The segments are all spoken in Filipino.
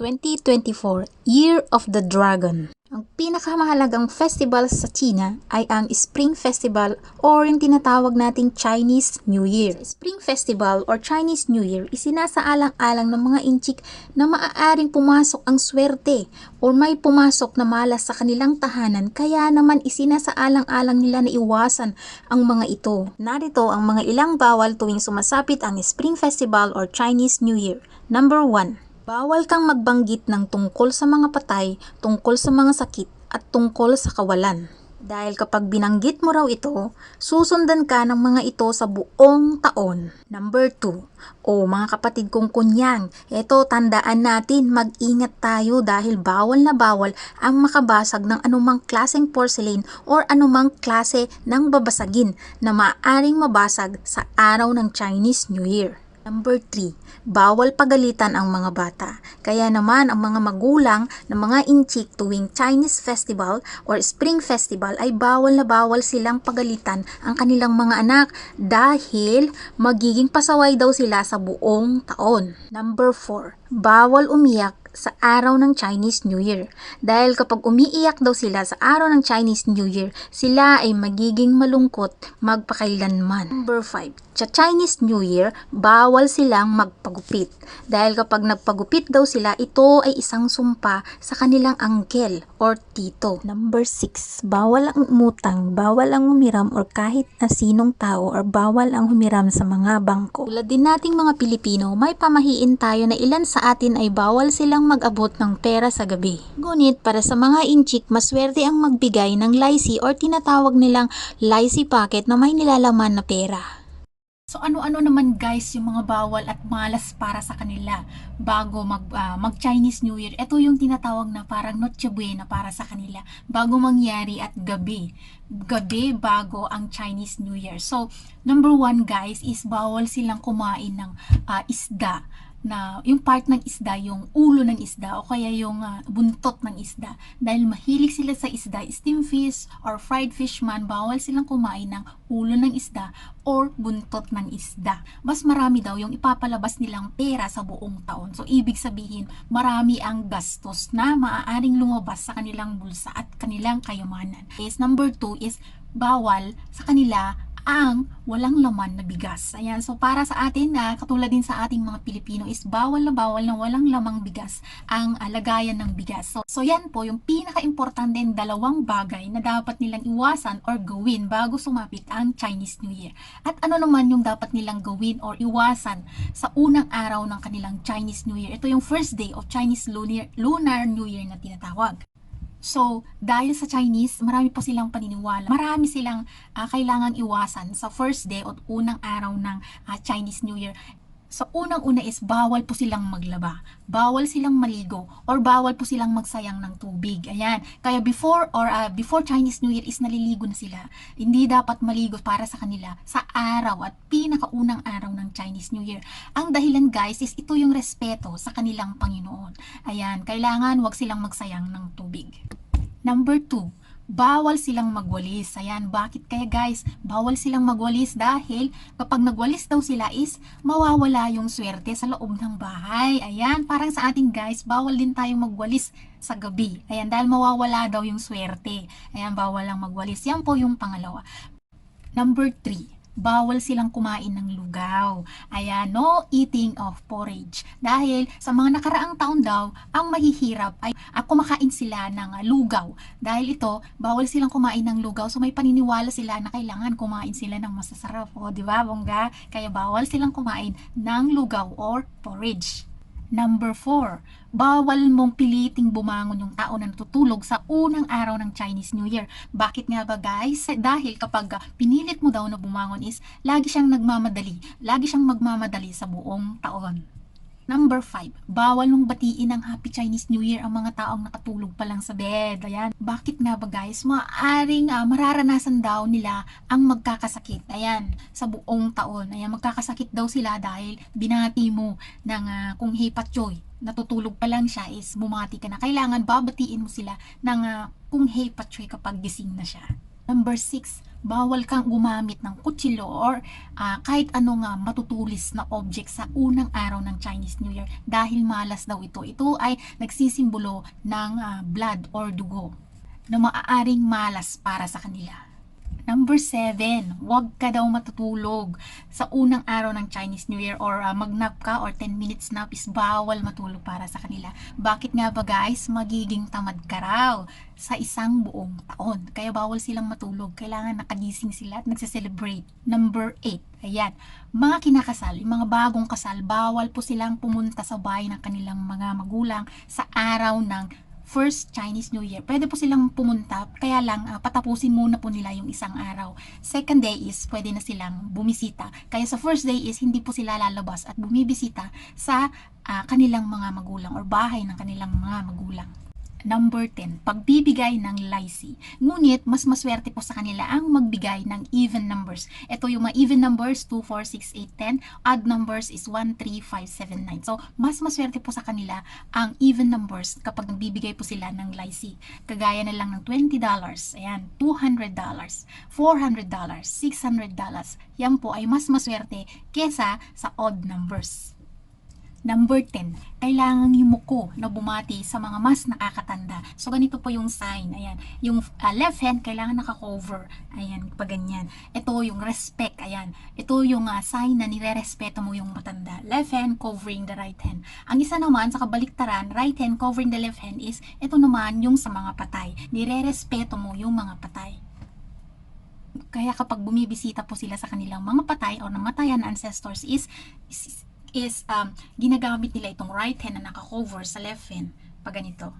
2024 Year of the Dragon. Ang pinakamahalagang festival sa China ay ang Spring Festival or yung tinatawag nating Chinese New Year. Spring Festival or Chinese New Year, isinasaalang-alang ng mga inchik na maaaring pumasok ang swerte or may pumasok na malas sa kanilang tahanan kaya naman isinasaalang-alang nila na iwasan ang mga ito. Narito ang mga ilang bawal tuwing sumasapit ang Spring Festival or Chinese New Year. Number 1. Bawal kang magbanggit ng tungkol sa mga patay, tungkol sa mga sakit, at tungkol sa kawalan. Dahil kapag binanggit mo raw ito, susundan ka ng mga ito sa buong taon. Number 2. O mga kapatid kong kunyang, ito tandaan natin mag-ingat tayo dahil bawal na bawal ang makabasag ng anumang klaseng porcelain or anumang klase ng babasagin na maaaring mabasag sa araw ng Chinese New Year. Number 3, bawal pagalitan ang mga bata. Kaya naman ang mga magulang ng mga inchik tuwing Chinese Festival or Spring Festival ay bawal na bawal silang pagalitan ang kanilang mga anak dahil magiging pasaway daw sila sa buong taon. Number 4, bawal umiyak sa araw ng Chinese New Year. Dahil kapag umiiyak daw sila sa araw ng Chinese New Year, sila ay magiging malungkot magpakailanman. Number 5. Sa Chinese New Year, bawal silang magpagupit. Dahil kapag nagpagupit daw sila, ito ay isang sumpa sa kanilang angkel or tito. Number 6. Bawal ang umutang, bawal ang humiram or kahit na sinong tao or bawal ang humiram sa mga bangko. Tulad din nating mga Pilipino, may pamahiin tayo na ilan sa atin ay bawal silang mag-abot ng pera sa gabi. Ngunit para sa mga inchik, maswerte ang magbigay ng lychee or tinatawag nilang lychee packet na may nilalaman na pera. So ano-ano naman guys yung mga bawal at malas para sa kanila bago mag, ah, mag Chinese New Year. Ito yung tinatawag na parang Noche Buena para sa kanila bago mangyari at gabi. Gabi bago ang Chinese New Year. So number one guys is bawal silang kumain ng ah, isda na yung part ng isda, yung ulo ng isda o kaya yung ah, buntot ng isda. Dahil mahilig sila sa isda, steam fish or fried fish man, bawal silang kumain ng ulo ng isda or buntot ng isda. Mas marami daw yung ipapalabas nilang pera sa buong taon. So, ibig sabihin, marami ang gastos na maaaring lumabas sa kanilang bulsa at kanilang kayamanan. Is number two is bawal sa kanila ang walang laman na bigas. Ayan, so para sa atin na katulad din sa ating mga Pilipino is bawal na bawal na walang lamang bigas ang ah, lagayan ng bigas. So, so yan po yung pinaka-importante dalawang bagay na dapat nilang iwasan or gawin bago sumapit ang Chinese New Year. At ano naman yung dapat nilang gawin or iwasan sa unang araw ng kanilang Chinese New Year. Ito yung first day of Chinese Lunar, Lunar New Year na tinatawag. So, dahil sa Chinese, marami po silang paniniwala. Marami silang ah, kailangan iwasan sa first day o unang araw ng ah, Chinese New Year. So, unang-una is bawal po silang maglaba. Bawal silang maligo or bawal po silang magsayang ng tubig. Ayan. Kaya before or ah, before Chinese New Year is naliligo na sila. Hindi dapat maligo para sa kanila sa araw at pinakaunang araw ng Chinese New Year. Ang dahilan guys is ito yung respeto sa kanilang Panginoon. Ayan. Kailangan wag silang magsayang ng tubig. Number 2, bawal silang magwalis. Ayan, bakit kaya guys? Bawal silang magwalis dahil kapag nagwalis daw sila is mawawala yung swerte sa loob ng bahay. Ayan, parang sa ating guys, bawal din tayong magwalis sa gabi. Ayan, dahil mawawala daw yung swerte. Ayan, bawal lang magwalis. Yan po yung pangalawa. Number 3, bawal silang kumain ng lugaw. Ayan, no eating of porridge. Dahil sa mga nakaraang taon daw, ang mahihirap ay ah, kumakain sila ng ah, lugaw. Dahil ito, bawal silang kumain ng lugaw. So may paniniwala sila na kailangan kumain sila ng masasarap. O, di ba, bongga? Kaya bawal silang kumain ng lugaw or porridge. Number 4, bawal mong piliting bumangon yung tao na natutulog sa unang araw ng Chinese New Year. Bakit nga ba guys? Dahil kapag ah, pinilit mo daw na bumangon is lagi siyang nagmamadali. Lagi siyang magmamadali sa buong taon. Number 5, bawal mong batiin ng Happy Chinese New Year ang mga taong nakatulog pa lang sa bed. Ayan. Bakit nga ba guys? Maaring ah, mararanasan daw nila ang magkakasakit. Ayan, sa buong taon. Ayan, magkakasakit daw sila dahil binati mo ng uh, kung hepatyoy. Natutulog pa lang siya is bumati ka na. Kailangan babatiin mo sila ng uh, kung hepatyoy kapag gising na siya. Number 6, bawal kang gumamit ng kutsilyo or ah, kahit anong ah, matutulis na object sa unang araw ng Chinese New Year dahil malas daw ito. Ito ay nagsisimbolo ng ah, blood or dugo na maaaring malas para sa kanila. Number 7, huwag ka daw matutulog sa unang araw ng Chinese New Year or uh, mag-nap ka or 10 minutes nap is bawal matulog para sa kanila. Bakit nga ba guys? Magiging tamad ka raw sa isang buong taon. Kaya bawal silang matulog. Kailangan nakagising sila at nagse-celebrate. Number 8, ayan. Mga kinakasal, yung mga bagong kasal, bawal po silang pumunta sa bahay ng kanilang mga magulang sa araw ng first Chinese New Year. Pwede po silang pumunta, kaya lang ah, patapusin muna po nila yung isang araw. Second day is pwede na silang bumisita. Kaya sa first day is hindi po sila lalabas at bumibisita sa ah, kanilang mga magulang or bahay ng kanilang mga magulang. Number 10, pagbibigay ng lycee. Ngunit, mas maswerte po sa kanila ang magbigay ng even numbers. Ito yung mga even numbers, 2, 4, 6, 8, 10. Odd numbers is 1, 3, 5, 7, 9. So, mas maswerte po sa kanila ang even numbers kapag nagbibigay po sila ng lycee. Kagaya na lang ng $20, ayan, $200, $400, $600. Yan po ay mas maswerte kesa sa odd numbers. Number 10, kailangan yumuko na bumati sa mga mas nakakatanda. So, ganito po yung sign. Ayan. Yung uh, left hand, kailangan naka-cover. Ayan, pa ganyan. Ito yung respect. Ayan. Ito yung uh, sign na nire-respeto mo yung matanda. Left hand covering the right hand. Ang isa naman, sa kabaliktaran, right hand covering the left hand is, ito naman yung sa mga patay. Nire-respeto mo yung mga patay. Kaya kapag bumibisita po sila sa kanilang mga patay o namatayan na ancestors is, is is um, ginagamit nila itong right hand na naka-cover sa left hand. Pag ganito.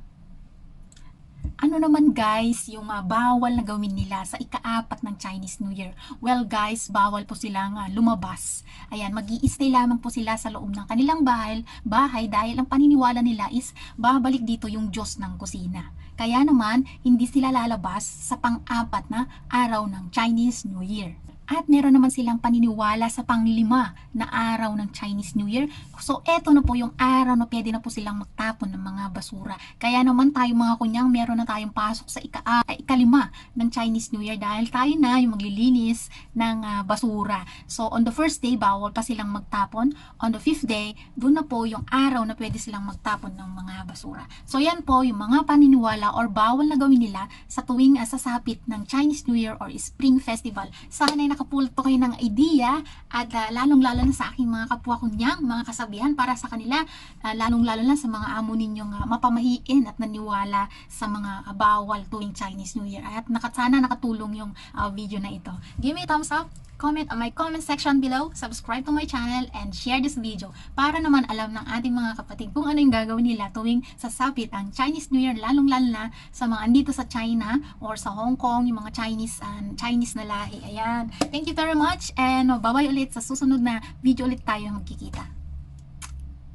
Ano naman guys, yung uh, bawal na gawin nila sa ikaapat ng Chinese New Year? Well guys, bawal po silang uh, lumabas. Ayan, mag stay lamang po sila sa loob ng kanilang bahay, bahay dahil ang paniniwala nila is babalik dito yung Diyos ng kusina. Kaya naman, hindi sila lalabas sa pang-apat na araw ng Chinese New Year. At meron naman silang paniniwala sa panglima na araw ng Chinese New Year. So, eto na po yung araw na pwede na po silang magtapon ng mga basura. Kaya naman tayo mga kunyang, meron na tayong pasok sa ika ah, ikalima ng Chinese New Year dahil tayo na yung maglilinis ng ah, basura. So, on the first day, bawal pa silang magtapon. On the fifth day, doon na po yung araw na pwede silang magtapon ng mga basura. So, yan po yung mga paniniwala or bawal na gawin nila sa tuwing ah, sasapit ng Chinese New Year or Spring Festival. Sana ay nakapulto kayo ng idea at uh, lalong-lalo na sa aking mga kapwa kunyang, mga kasabihan para sa kanila, uh, lalong-lalo na sa mga amo ninyong uh, mapamahiin at naniwala sa mga uh, bawal tuwing Chinese New Year. At nakat sana nakatulong yung uh, video na ito. Give me thumbs up, comment on my comment section below, subscribe to my channel, and share this video para naman alam ng ating mga kapatid kung ano yung gagawin nila tuwing sasapit ang Chinese New Year, lalong-lalo na sa mga andito sa China or sa Hong Kong, yung mga Chinese uh, Chinese na lahi. Ayan. Thank you very much and bye-bye ulit sa susunod na video ulit tayo magkikita.